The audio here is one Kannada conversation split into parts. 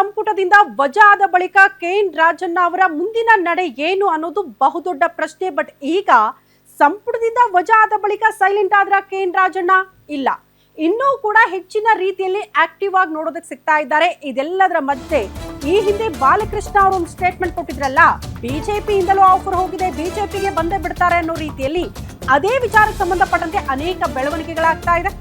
ಸಂಪುಟದಿಂದ ವಜಾ ಆದ ಬಳಿಕ ಕೆ ಎನ್ ರಾಜಣ್ಣ ಅವರ ಮುಂದಿನ ನಡೆ ಏನು ಅನ್ನೋದು ಬಹುದೊಡ್ಡ ಪ್ರಶ್ನೆ, ಬಟ್ ಈಗ ಸಂಪುಟದಿಂದ ವಜಾ ಆದ ಬಳಿಕ ಸೈಲೆಂಟ್ ಆದ್ರ ಕೆಎನ್ ರಾಜಣ್ಣ? ಇಲ್ಲ. ಇನ್ನೂ ಕೂಡ ಹೆಚ್ಚಿನ ರೀತಿಯಲ್ಲಿ ಆಕ್ಟಿವ್ ಆಗಿ ನೋಡೋದಕ್ಕೆ ಸಿಗ್ತಾ ಇದ್ದಾರೆ. ಇದೆಲ್ಲದರ ಮಧ್ಯೆ ಈ ಹಿಂದೆ ಬಾಲಕೃಷ್ಣ ಅವರು ಒಂದು ಸ್ಟೇಟ್ಮೆಂಟ್ ಕೊಟ್ಟಿದ್ರಲ್ಲ, ಬಿಜೆಪಿಯಿಂದಲೂ ಆಫರ್ ಹೋಗಿದೆ, ಬಿಜೆಪಿಗೆ ಬಂದೇ ಬಿಡ್ತಾರೆ ಅನ್ನೋ ರೀತಿಯಲ್ಲಿ ಅದೇ ವಿಚಾರಕ್ಕೆ ಸಂಬಂಧಪಟ್ಟಂತೆ ಅನೇಕ ಬೆಳವಣಿಗೆಗಳಾಗ್ತಾ ಇದೆ.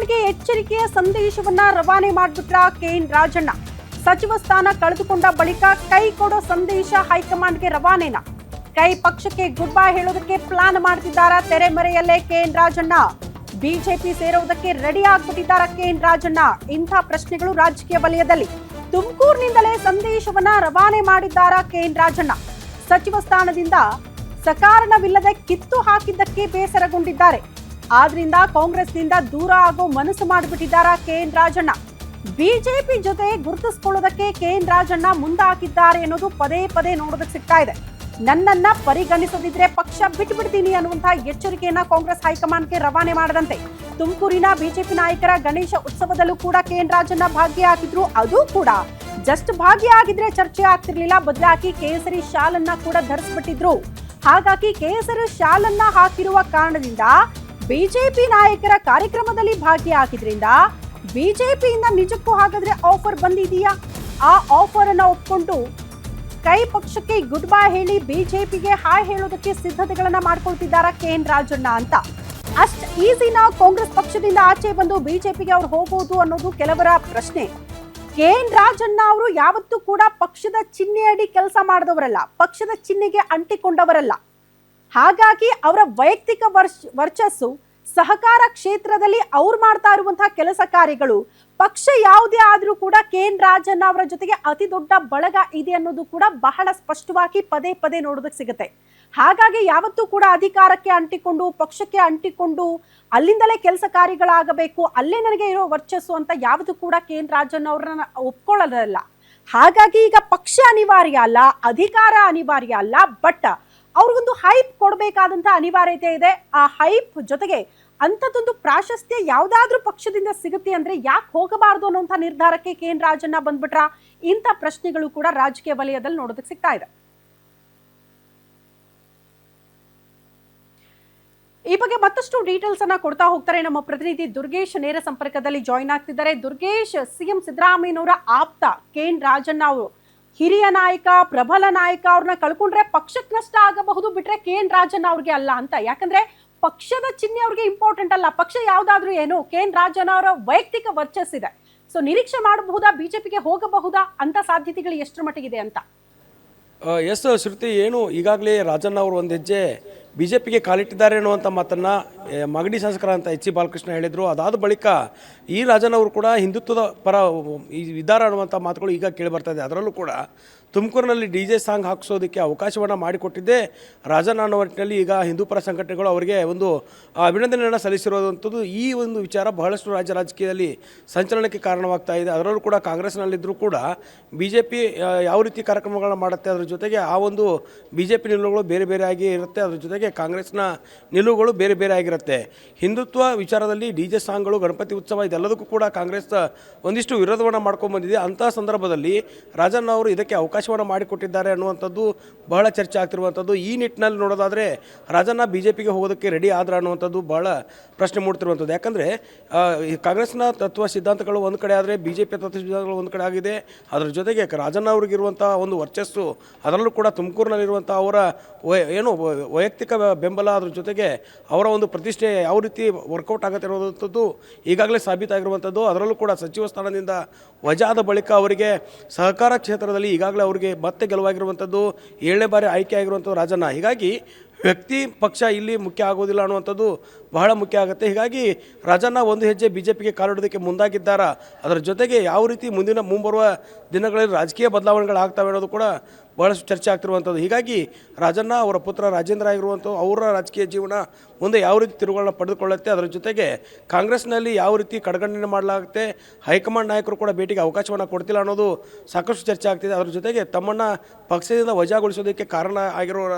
ಹೈಕಮಾಂಡ್ಗೆ ಎಚ್ಚರಿಕೆಯ ಸಂದೇಶವನ್ನ ರವಾನೆ ಮಾಡ್ಬಿಟ್ರಾ ಕೆ ಎನ್ ರಾಜಣ್ಣ. ಸಚಿವ ಸ್ಥಾನ ಕಳೆದುಕೊಂಡ ಬಳಿಕ ಕೈ ಕೊಡೋ ಸಂದೇಶ ಹೈಕಮಾಂಡ್ಗೆ ರವಾನೆನ. ಕೈ ಪಕ್ಷಕ್ಕೆ ಗುಡ್ ಬೈ ಹೇಳೋದಕ್ಕೆ ಪ್ಲಾನ್ ಮಾಡ್ತಿದ್ದಾರ ತೆರೆಮರೆಯಲ್ಲೇ ಕೆಎನ್ ರಾಜಣ್ಣ. ಬಿಜೆಪಿ ಸೇರೋದಕ್ಕೆ ರೆಡಿ ಆಗ್ಬಿಟ್ಟಿದ್ದಾರ ಕೆಎನ್ ರಾಜಣ್ಣ. ಇಂಥ ಪ್ರಶ್ನೆಗಳು ರಾಜಕೀಯ ವಲಯದಲ್ಲಿ. ತುಮಕೂರಿನಿಂದಲೇ ಸಂದೇಶವನ್ನ ರವಾನೆ ಮಾಡಿದ್ದಾರ ಕೆಎನ್ ರಾಜಣ್ಣ. ಸಚಿವ ಸ್ಥಾನದಿಂದ ಸಕಾರಣವಿಲ್ಲದೆ ಕಿತ್ತು ಹಾಕಿದ್ದಕ್ಕೆ ಬೇಸರಗೊಂಡಿದ್ದಾರೆ. ಆದ್ರಿಂದ ಕಾಂಗ್ರೆಸ್ನಿಂದ ದೂರ ಆಗೋ ಮನಸ್ಸು ಮಾಡಿಬಿಟ್ಟಿದ್ದಾರ ಕೆಎನ್ ರಾಜಣ್ಣ. ಬಿಜೆಪಿ ಜೊತೆ ಗುರುತಿಸ್ಕೊಳ್ಳೋದಕ್ಕೆ ಕೆಎನ್ ರಾಜಣ್ಣ ಮುಂದಾಕಿದ್ದಾರೆ ಅನ್ನೋದು ಪದೇ ಪದೇ ನೋಡೋದಕ್ಕೆ ಸಿಗ್ತಾ ಇದೆ. ನನ್ನನ್ನ ಪರಿಗಣಿಸದಿದ್ರೆ ಪಕ್ಷ ಬಿಟ್ಬಿಡ್ತೀನಿ ಅನ್ನುವಂತಹ ಎಚ್ಚರಿಕೆಯನ್ನ ಕಾಂಗ್ರೆಸ್ ಹೈಕಮಾಂಡ್ಗೆ ರವಾನೆ ಮಾಡದಂತೆ. ತುಮಕೂರಿನ ಬಿಜೆಪಿ ನಾಯಕರ ಗಣೇಶ ಉತ್ಸವದಲ್ಲೂ ಕೂಡ ಕೆಎನ್ ರಾಜಣ್ಣ ಭಾಗಿಯಾಗಿದ್ರು ಅದು ಕೂಡ ಜಸ್ಟ್ ಭಾಗಿಯಾಗಿದ್ರೆ ಚರ್ಚೆ ಆಗ್ತಿರ್ಲಿಲ್ಲ. ಬದಲಾಗಿ ಕೇಸರಿ ಶಾಲನ್ನ ಕೂಡ ಧರಿಸ್ಬಿಟ್ಟಿದ್ರು. ಹಾಗಾಗಿ ಕೇಸರಿ ಶಾಲನ್ನ ಹಾಕಿರುವ ಕಾರಣದಿಂದ ಬಿಜೆಪಿ ನಾಯಕರ ಕಾರ್ಯಕ್ರಮದಲ್ಲಿ ಭಾಗಿಯಾಗಿದ್ರಿಂದ ಬಿಜೆಪಿಯಿಂದ ನಿಜಕ್ಕೂ ಹಾಗಾದ್ರೆ ಆಫರ್ ಬಂದಿದೆಯಾ? ಆ ಆಫರ್ ಅನ್ನ ಒಪ್ಕೊಂಡು ಕೈ ಪಕ್ಷಕ್ಕೆ ಗುಡ್ ಬೈ ಹೇಳಿ ಬಿಜೆಪಿಗೆ ಹಾಯ್ ಹೇಳೋದಕ್ಕೆ ಸಿದ್ಧತೆಗಳನ್ನ ಮಾಡ್ಕೊಳ್ತಿದ್ದಾರ ಕೆ ಎನ್ ರಾಜಣ್ಣ ಅಂತ. ಅಷ್ಟ್ ಈಸಿನ ಕಾಂಗ್ರೆಸ್ ಪಕ್ಷದಿಂದ ಆಚೆ ಬಂದು ಬಿಜೆಪಿಗೆ ಅವ್ರು ಹೋಗೋದು ಅನ್ನೋದು ಕೆಲವರ ಪ್ರಶ್ನೆ. ಕೆ ಎನ್ ರಾಜಣ್ಣ ಅವರು ಯಾವತ್ತೂ ಕೂಡ ಪಕ್ಷದ ಚಿಹ್ನೆಯಡಿ ಕೆಲಸ ಮಾಡಿದವರಲ್ಲ, ಪಕ್ಷದ ಚಿಹ್ನೆಗೆ ಅಂಟಿಕೊಂಡವರಲ್ಲ. ಹಾಗಾಗಿ ಅವರ ವೈಯಕ್ತಿಕ ವರ್ಚಸ್ಸು ಸಹಕಾರ ಕ್ಷೇತ್ರದಲ್ಲಿ ಅವ್ರು ಮಾಡ್ತಾ ಇರುವಂತಹ ಕೆಲಸ ಕಾರ್ಯಗಳು, ಪಕ್ಷ ಯಾವುದೇ ಆದರೂ ಕೂಡ ಕೆ ಎನ್ ರಾಜಣ್ಣ ಅವರ ಜೊತೆಗೆ ಅತಿ ದೊಡ್ಡ ಬಳಗ ಇದೆ ಅನ್ನೋದು ಕೂಡ ಬಹಳ ಸ್ಪಷ್ಟವಾಗಿ ಪದೇ ಪದೇ ನೋಡೋದಕ್ಕೆ ಸಿಗುತ್ತೆ. ಹಾಗಾಗಿ ಯಾವತ್ತೂ ಕೂಡ ಅಧಿಕಾರಕ್ಕೆ ಅಂಟಿಕೊಂಡು, ಪಕ್ಷಕ್ಕೆ ಅಂಟಿಕೊಂಡು ಅಲ್ಲಿಂದಲೇ ಕೆಲಸ ಕಾರ್ಯಗಳಾಗಬೇಕು, ಅಲ್ಲೇ ನನಗೆ ಇರೋ ವರ್ಚಸ್ಸು ಅಂತ ಯಾವುದು ಕೂಡ ಕೆ ಎನ್ ರಾಜಣ್ಣ ಅವ್ರನ್ನ ಒಪ್ಕೊಳ್ಳೋದಲ್ಲ ಹಾಗಾಗಿ ಈಗ ಪಕ್ಷ ಅನಿವಾರ್ಯ ಅಲ್ಲ, ಅಧಿಕಾರ ಅನಿವಾರ್ಯ ಅಲ್ಲ, ಬಟ್ ಅವ್ರಿಗೊಂದು ಹೈಪ್ ಕೊಡಬೇಕಾದಂಥ ಅನಿವಾರ್ಯತೆ ಇದೆ. ಆ ಹೈಪ್ ಜೊತೆಗೆ ಅಂಥದ್ದೊಂದು ಪ್ರಾಶಸ್ತ್ಯ ಯಾವುದಾದ್ರೂ ಪಕ್ಷದಿಂದ ಸಿಗುತ್ತೆ ಅಂದ್ರೆ ಯಾಕೆ ಹೋಗಬಾರ್ದು ಅನ್ನೋಂಥ ನಿರ್ಧಾರಕ್ಕೆ ಕೆ ಎನ್ ರಾಜಣ್ಣ ಬಂದ್ಬಿಟ್ರ? ಇಂಥ ಪ್ರಶ್ನೆಗಳು ಕೂಡ ರಾಜಕೀಯ ವಲಯದಲ್ಲಿ ನೋಡೋದಕ್ಕೆ ಸಿಗ್ತಾ ಇದೆ. ಈ ಬಗ್ಗೆ ಮತ್ತಷ್ಟು ಡೀಟೇಲ್ಸ್ ಅನ್ನ ಕೊಡ್ತಾ ಹೋಗ್ತಾರೆ ನಮ್ಮ ಪ್ರತಿನಿಧಿ ದುರ್ಗೇಶ್ ನೇರ ಸಂಪರ್ಕದಲ್ಲಿ ಜಾಯಿನ್ ಆಗ್ತಿದ್ದಾರೆ. ದುರ್ಗೇಶ್ ಸಿಎಂ ಸಿದ್ದರಾಮಯ್ಯನವರ ಆಪ್ತ ಕೆ ಎನ್ ರಾಜಣ್ಣ ಅವರು ಹಿರಿಯ ನಾಯಕ, ಪ್ರಬಲ ನಾಯಕ ಅವ್ರನ್ನ ಕಳ್ಕೊಂಡ್ರೆ ಪಕ್ಷಕ್ಕೆ ನಷ್ಟ ಆಗಬಹುದು, ಬಿಟ್ರೆ ಕೆ ಎನ್ ರಾಜನ್ ಅವ್ರಿಗೆ ಅಲ್ಲ ಅಂತ. ಯಾಕಂದ್ರೆ ಪಕ್ಷದ ಚಿಹ್ನೆ ಅವ್ರಿಗೆ ಇಂಪಾರ್ಟೆಂಟ್ ಅಲ್ಲ. ಪಕ್ಷ ಯಾವ್ದಾದ್ರೂ ಏನು, ಕೆ ಎನ್ ರಾಜನ್ ಅವರ ವೈಯಕ್ತಿಕ ವರ್ಚಸ್ಸಿದೆ ಸೊ ನಿರೀಕ್ಷೆ ಮಾಡಬಹುದಾ, ಬಿಜೆಪಿಗೆ ಹೋಗಬಹುದಾ ಅಂತ ಸಾಧ್ಯತೆಗಳು ಎಷ್ಟರ ಇದೆ ಅಂತ? ಎಸ್, ಶ್ರುತಿ, ಏನು ಈಗಾಗಲೇ ರಾಜಣ್ಣ ಅವರು ಒಂದು ಹೆಜ್ಜೆ ಬಿ ಜೆ ಪಿಗೆ ಕಾಲಿಟ್ಟಿದ್ದಾರೆ ಅನ್ನುವಂಥ ಮಾತನ್ನು ಮಗಡಿ ಶಾಸಕರ ಅಂತ ಎಚ್ ಸಿ ಬಾಲಕೃಷ್ಣ ಹೇಳಿದರು. ಅದಾದ ಬಳಿಕ ಈ ರಾಜನವರು ಕೂಡ ಹಿಂದುತ್ವದ ಪರ, ಈ ಇದ್ದಾರೆ ಅನ್ನುವಂಥ ಮಾತುಗಳು ಈಗ ಕೇಳಿ ಬರ್ತಾ ಇದೆ. ಅದರಲ್ಲೂ ಕೂಡ ತುಮಕೂರಿನಲ್ಲಿ ಡಿ ಜೆ ಸಾಂಗ್ ಹಾಕಿಸೋದಕ್ಕೆ ಅವಕಾಶವನ್ನು ಮಾಡಿಕೊಟ್ಟಿದ್ದೆ. ರಾಜಣ್ಣ ಅನ್ನೋ ನಿಟ್ಟಿನಲ್ಲಿ ಈಗ ಹಿಂದೂಪರ ಸಂಘಟನೆಗಳು ಅವರಿಗೆ ಒಂದು ಅಭಿನಂದನೆಯನ್ನು ಸಲ್ಲಿಸಿರುವಂಥದ್ದು ಈ ಒಂದು ವಿಚಾರ ಬಹಳಷ್ಟು ರಾಜ್ಯ ರಾಜಕೀಯದಲ್ಲಿ ಸಂಚಲನಕ್ಕೆ ಕಾರಣವಾಗ್ತಾ ಇದೆ. ಅದರಲ್ಲೂ ಕೂಡ ಕಾಂಗ್ರೆಸ್ನಲ್ಲಿದ್ದರೂ ಕೂಡ ಬಿ ಜೆ ಪಿ ಯಾವ ರೀತಿ ಕಾರ್ಯಕ್ರಮಗಳನ್ನ ಮಾಡುತ್ತೆ ಅದ್ರ ಜೊತೆಗೆ ಆ ಒಂದು ಬಿ ಜೆ ಪಿ ನಿಲುವುಗಳು ಬೇರೆ ಬೇರೆ ಆಗಿ ಇರುತ್ತೆ. ಅದ್ರ ಜೊತೆಗೆ ಕಾಂಗ್ರೆಸ್ನ ನಿಲುವುಗಳು ಬೇರೆ ಬೇರೆ ಆಗಿರುತ್ತೆ. ಹಿಂದುತ್ವ ವಿಚಾರದಲ್ಲಿ ಡಿ ಜೆ ಸಾಂಗ್ಗಳು, ಗಣಪತಿ ಉತ್ಸವ ಇದೆಲ್ಲದಕ್ಕೂ ಕೂಡ ಕಾಂಗ್ರೆಸ್ ಒಂದಿಷ್ಟು ವಿರೋಧವನ್ನು ಮಾಡ್ಕೊಂಡು ಬಂದಿದೆ ಅಂತಹ ಸಂದರ್ಭದಲ್ಲಿ ರಾಜಣ್ಣ ಅವರು ಇದಕ್ಕೆ ಅವಕಾಶ ಅವಕಾಶವನ್ನು ಮಾಡಿಕೊಟ್ಟಿದ್ದಾರೆ ಅನ್ನುವಂಥದ್ದು ಬಹಳ ಚರ್ಚೆ ಆಗ್ತಿರುವಂಥದ್ದು. ಈ ನಿಟ್ಟಿನಲ್ಲಿ ನೋಡೋದಾದರೆ ರಾಜಣ್ಣ ಬಿ ಜೆ ಪಿಗೆ ಹೋಗೋದಕ್ಕೆ ರೆಡಿ ಆದ್ರ ಅನ್ನುವಂಥದ್ದು ಬಹಳ ಪ್ರಶ್ನೆ ಮೂಡ್ತಿರುವಂಥದ್ದು. ಯಾಕಂದರೆ ಕಾಂಗ್ರೆಸ್ನ ತತ್ವ ಸಿದ್ಧಾಂತಗಳು ಒಂದು ಕಡೆ ಆದರೆ ಬಿ ಜೆ ಪಿ ತತ್ವ ಸಿದ್ಧಾಂತಗಳು ಒಂದು ಕಡೆ ಆಗಿದೆ. ಅದರ ಜೊತೆಗೆ ರಾಜಣ್ಣ ಅವ್ರಿಗಿರುವಂಥ ಒಂದು ವರ್ಚಸ್ಸು, ಅದರಲ್ಲೂ ಕೂಡ ತುಮಕೂರಿನಲ್ಲಿರುವಂಥ ಅವರ ಏನು ವೈಯಕ್ತಿಕ ಬೆಂಬಲ ಅದ್ರ ಜೊತೆಗೆ ಅವರ ಒಂದು ಪ್ರತಿಷ್ಠೆ ಯಾವ ರೀತಿ ವರ್ಕೌಟ್ ಆಗುತ್ತೆ ಇರುವಂಥದ್ದು ಈಗಾಗಲೇ ಸಾಬೀತಾಗಿರುವಂಥದ್ದು. ಅದರಲ್ಲೂ ಕೂಡ ಸಚಿವ ಸ್ಥಾನದಿಂದ ವಜಾದ ಬಳಿಕ ಅವರಿಗೆ ಸಹಕಾರ ಕ್ಷೇತ್ರದಲ್ಲಿ ಈಗಾಗಲೇ ಅವರಿಗೆ ಮತ್ತೆ ಗೆಲುವಾಗಿರುವಂಥದ್ದು ಏಳನೇ ಬಾರಿ ಆಯ್ಕೆ ಆಗಿರುವಂಥ ರಾಜಣ್ಣ. ಹೀಗಾಗಿ ವ್ಯಕ್ತಿ ಪಕ್ಷ ಇಲ್ಲಿ ಮುಖ್ಯ ಆಗೋದಿಲ್ಲ ಅನ್ನುವಂಥದ್ದು ಬಹಳ ಮುಖ್ಯ ಆಗುತ್ತೆ. ಹೀಗಾಗಿ ರಾಜಣ್ಣ ಒಂದು ಹೆಜ್ಜೆ ಬಿ ಜೆ ಪಿಗೆ ಕಾಲಿಡೋದಕ್ಕೆ ಮುಂದಾಗಿದ್ದಾರಾ, ಅದರ ಜೊತೆಗೆ ಯಾವ ರೀತಿ ಮುಂದಿನ ಮುಂಬರುವ ದಿನಗಳಲ್ಲಿ ರಾಜಕೀಯ ಬದಲಾವಣೆಗಳಾಗ್ತವೆ ಅನ್ನೋದು ಕೂಡ ಬಹಳಷ್ಟು ಚರ್ಚೆ ಆಗ್ತಿರುವಂಥದ್ದು. ಹೀಗಾಗಿ ರಾಜಣ್ಣ ಅವರ ಪುತ್ರ ರಾಜೇಂದ್ರ ಆಗಿರುವಂಥವು ಅವರ ರಾಜಕೀಯ ಜೀವನ ಮುಂದೆ ಯಾವ ರೀತಿ ತಿರುಗಳನ್ನ ಪಡೆದುಕೊಳ್ಳುತ್ತೆ, ಅದರ ಜೊತೆಗೆ ಕಾಂಗ್ರೆಸ್ನಲ್ಲಿ ಯಾವ ರೀತಿ ಕಡೆಗಣನೆ ಮಾಡಲಾಗುತ್ತೆ, ಹೈಕಮಾಂಡ್ ನಾಯಕರು ಕೂಡ ಭೇಟಿಗೆ ಅವಕಾಶವನ್ನು ಕೊಡ್ತಿಲ್ಲ ಅನ್ನೋದು ಸಾಕಷ್ಟು ಚರ್ಚೆ ಆಗ್ತಿದೆ. ಅದರ ಜೊತೆಗೆ ತಮ್ಮನ್ನು ಪಕ್ಷದಿಂದ ವಜಾಗೊಳಿಸೋದಕ್ಕೆ ಕಾರಣ ಆಗಿರೋರ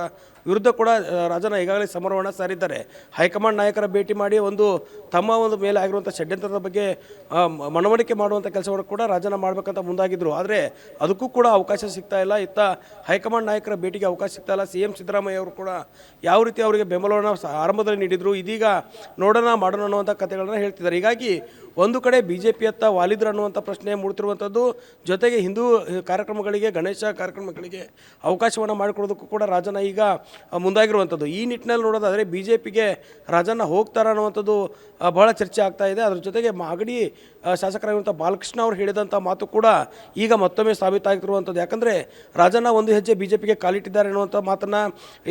ವಿರುದ್ಧ ಕೂಡ ರಾಜನ ಈಗಾಗಲೇ ಸಮರವನ್ನು ಸಾರಿದ್ದಾರೆ. ಹೈಕಮಾಂಡ್ ನಾಯಕರ ಭೇಟಿ ಮಾಡಿ ಒಂದು, ತಮ್ಮ ಒಂದು ಮೇಲೆ ಆಗಿರುವಂಥ ಷಡ್ಯಂತ್ರದ ಬಗ್ಗೆ ಮನವರಿಕೆ ಮಾಡುವಂಥ ಕೆಲಸವನ್ನು ಕೂಡ ರಾಜನ ಮಾಡಬೇಕಂತ ಮುಂದಾಗಿದ್ದರು ಆದರೆ ಅದಕ್ಕೂ ಕೂಡ ಅವಕಾಶ ಸಿಗ್ತಾ ಇಲ್ಲ. ಇತ್ತ ಹೈಕಮಾಂಡ್ ನಾಯಕರ ಭೇಟಿಗೆ ಅವಕಾಶ ಸಿಗ್ತಾ ಇಲ್ಲ. ಸಿ ಎಂ ಸಿದ್ದರಾಮಯ್ಯ ಅವರು ಕೂಡ ಯಾವ ರೀತಿ ಅವರಿಗೆ ಬೆಂಬಲವನ್ನು ಆರಂಭದಲ್ಲಿ ನೀಡಿದರು, ಇದೀಗ ನೋಡೋಣ, ಮಾಡೋಣ ಅನ್ನುವಂಥ ಕಥೆಗಳನ್ನು ಹೇಳ್ತಿದ್ದಾರೆ. ಹೀಗಾಗಿ ಒಂದು ಕಡೆ ಬಿ ಜೆ ಪಿಯತ್ತ ವಾಲಿದ್ರು ಅನ್ನುವಂಥ ಪ್ರಶ್ನೆ ಮೂಡ್ತಿರುವಂಥದ್ದು, ಜೊತೆಗೆ ಹಿಂದೂ, ಕಾರ್ಯಕ್ರಮಗಳಿಗೆ, ಗಣೇಶ ಕಾರ್ಯಕ್ರಮಗಳಿಗೆ ಅವಕಾಶವನ್ನು ಮಾಡಿಕೊಡೋದಕ್ಕೂ ಕೂಡ ರಾಜನ ಈಗ ಮುಂದಾಗಿರುವಂಥದ್ದು. ಈ ನಿಟ್ಟಿನಲ್ಲಿ ನೋಡೋದಾದರೆ ಬಿ ಜೆ ಪಿಗೆ ರಾಜಣ್ಣ ಹೋಗ್ತಾರ ಅನ್ನುವಂಥದ್ದು ಭಾಳ ಚರ್ಚೆ ಆಗ್ತಾ ಇದೆ. ಅದ್ರ ಜೊತೆಗೆ ಮಾಗಡಿ ಶಾಸಕರಾಗಿರುವಂಥ ಬಾಲಕೃಷ್ಣ ಅವರು ಹೇಳಿದಂಥ ಮಾತು ಕೂಡ ಈಗ ಮತ್ತೊಮ್ಮೆ ಸಾಬೀತಾಗಿರುವಂಥದ್ದು ಯಾಕಂದರೆ ರಾಜಣ್ಣ ಒಂದು ಹೆಜ್ಜೆ ಬಿ ಜೆ ಪಿಗೆ ಕಾಲಿಟ್ಟಿದ್ದಾರೆ ಅನ್ನುವಂಥ ಮಾತನ್ನು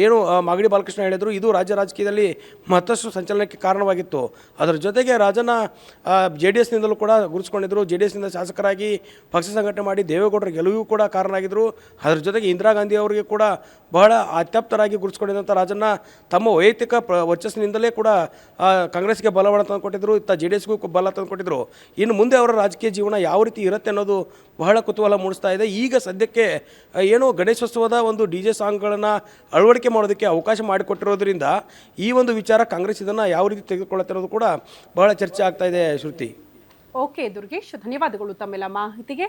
ಏನು ಮಾಗಡಿ ಬಾಲಕೃಷ್ಣ ಹೇಳಿದರು. ಇದು ರಾಜ್ಯ ರಾಜಕೀಯದಲ್ಲಿ ಮತ್ತಷ್ಟು ಸಂಚಲನಕ್ಕೆ ಕಾರಣವಾಗಿತ್ತು. ಅದರ ಜೊತೆಗೆ ರಾಜಣ್ಣ ಜೆ ಡಿ ಎಸ್ನಿಂದಲೂ ಕೂಡ ಗುರುಸ್ಕೊಂಡಿದ್ದರು ಜೆ ಡಿ ಎಸ್ನಿಂದ ಶಾಸಕರಾಗಿ ಪಕ್ಷ ಸಂಘಟನೆ ಮಾಡಿ ದೇವೇಗೌಡರ ಗೆಲುವಿಗೂ ಕೂಡ ಕಾರಣ ಆಗಿದ್ದರು ಅದರ ಜೊತೆಗೆ ಇಂದಿರಾ ಗಾಂಧಿ ಅವರಿಗೆ ಕೂಡ ಬಹಳ ಅತ್ಯಪ್ತರಾಗಿ ಗುರುತಿಸ್ಕೊಂಡಿದ್ದಂಥ ರಾಜಣ್ಣ ತಮ್ಮ ವೈಯಕ್ತಿಕ ವರ್ಚಸ್ಸಿನಿಂದಲೇ ಕೂಡ ಕಾಂಗ್ರೆಸ್ಗೆ ಬಲವನ್ನು ತಂದುಕೊಟ್ಟಿದ್ರು. ಇತ್ತ ಜೆ ಡಿ ಎಸ್ಗೂ ಬಲ ತಂದುಕೊಟ್ಟಿದ್ರು. ಇನ್ನು ಮುಂದೆ ಅವರ ರಾಜಕೀಯ ಜೀವನ ಯಾವ ರೀತಿ ಇರುತ್ತೆ ಅನ್ನೋದು ಬಹಳ ಕುತೂಹಲ ಮೂಡಿಸ್ತಾ ಇದೆ. ಈಗ ಸದ್ಯಕ್ಕೆ ಏನೋ ಗಣೇಶೋತ್ಸವದ ಒಂದು ಡಿ ಜೆ ಸಾಂಗ್ಗಳನ್ನು ಅಳವಡಿಕೆ ಮಾಡೋದಕ್ಕೆ ಅವಕಾಶ ಮಾಡಿಕೊಟ್ಟಿರೋದ್ರಿಂದ ಈ ಒಂದು ವಿಚಾರ ಕಾಂಗ್ರೆಸ್ ಇದನ್ನು ಯಾವ ರೀತಿ ತೆಗೆದುಕೊಳ್ಳುತ್ತಿರೋದು ಕೂಡ ಬಹಳ ಚರ್ಚೆ ಆಗ್ತಾ ಇದೆ, ಶ್ರುತಿ. ಓಕೆ ದುರ್ಗೇಶ್, ಧನ್ಯವಾದಗಳು ತಮ್ಮೆಲ್ಲ ಮಾಹಿತಿಗೆ